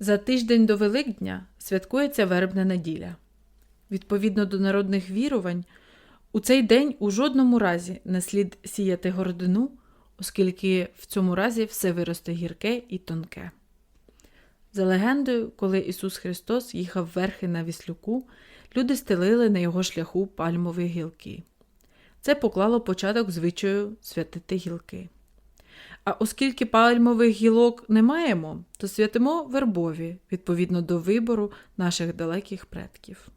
За тиждень до Великдня святкується вербна неділя. Відповідно до народних вірувань, у цей день у жодному разі не слід сіяти городину, оскільки в цьому разі все виросте гірке і тонке. За легендою, коли Ісус Христос їхав верхи на віслюку, люди стелили на його шляху пальмові гілки. Це поклало початок звичаю святити гілки. А оскільки пальмових гілок не маємо, то святимо вербові відповідно до вибору наших далеких предків.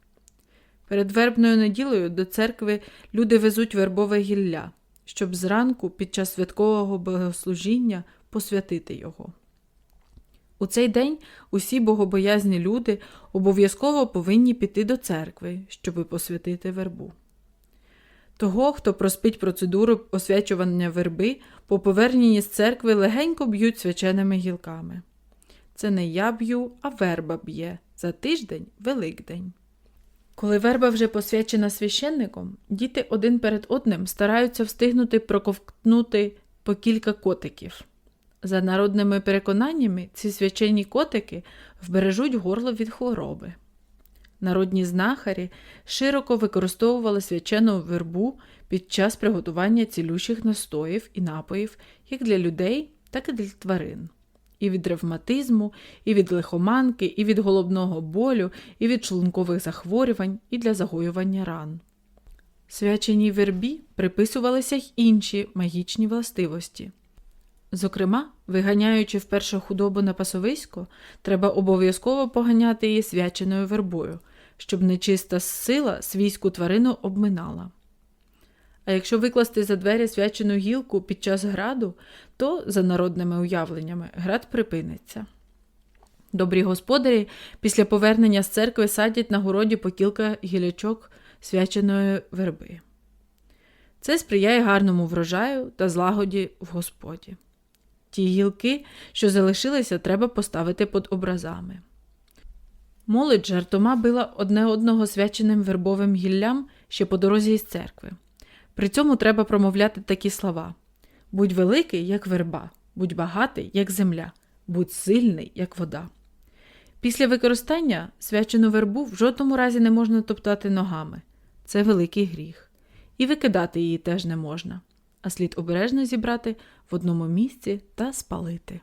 Перед вербною неділею до церкви люди везуть вербове гілля, щоб зранку під час святкового богослужіння посвятити його. У цей день усі богобоязні люди обов'язково повинні піти до церкви, щоби посвятити вербу. Того, хто проспить процедуру освячування верби, по поверненні з церкви легенько б'ють свяченими гілками. Це не я б'ю, а верба б'є за тиждень Великдень. Коли верба вже посвячена священником, діти один перед одним стараються встигнути проковтнути по кілька котиків. За народними переконаннями, ці свячені котики вбережуть горло від хвороби. Народні знахарі широко використовували свячену вербу під час приготування цілющих настоїв і напоїв як для людей, так і для тварин. І від ревматизму, і від лихоманки, і від головного болю, і від шлункових захворювань, і для загоювання ран. Свяченій вербі приписувалися й інші магічні властивості. Зокрема, виганяючи вперше худобу на пасовисько, треба обов'язково поганяти її свяченою вербою, щоб нечиста сила свійську тварину обминала. А якщо викласти за двері свячену гілку під час граду, то, за народними уявленнями, град припиниться. Добрі господарі після повернення з церкви садять на городі по кілька гілячок свяченої верби. Це сприяє гарному врожаю та злагоді в Господі. Ті гілки, що залишилися, треба поставити під образами. Молодь жартома била одне одного свяченим вербовим гіллям ще по дорозі із церкви. При цьому треба промовляти такі слова: будь великий, як верба, будь багатий, як земля, будь сильний, як вода. Після використання свячену вербу в жодному разі не можна топтати ногами. Це великий гріх. І викидати її теж не можна, а слід обережно зібрати в одному місці та спалити.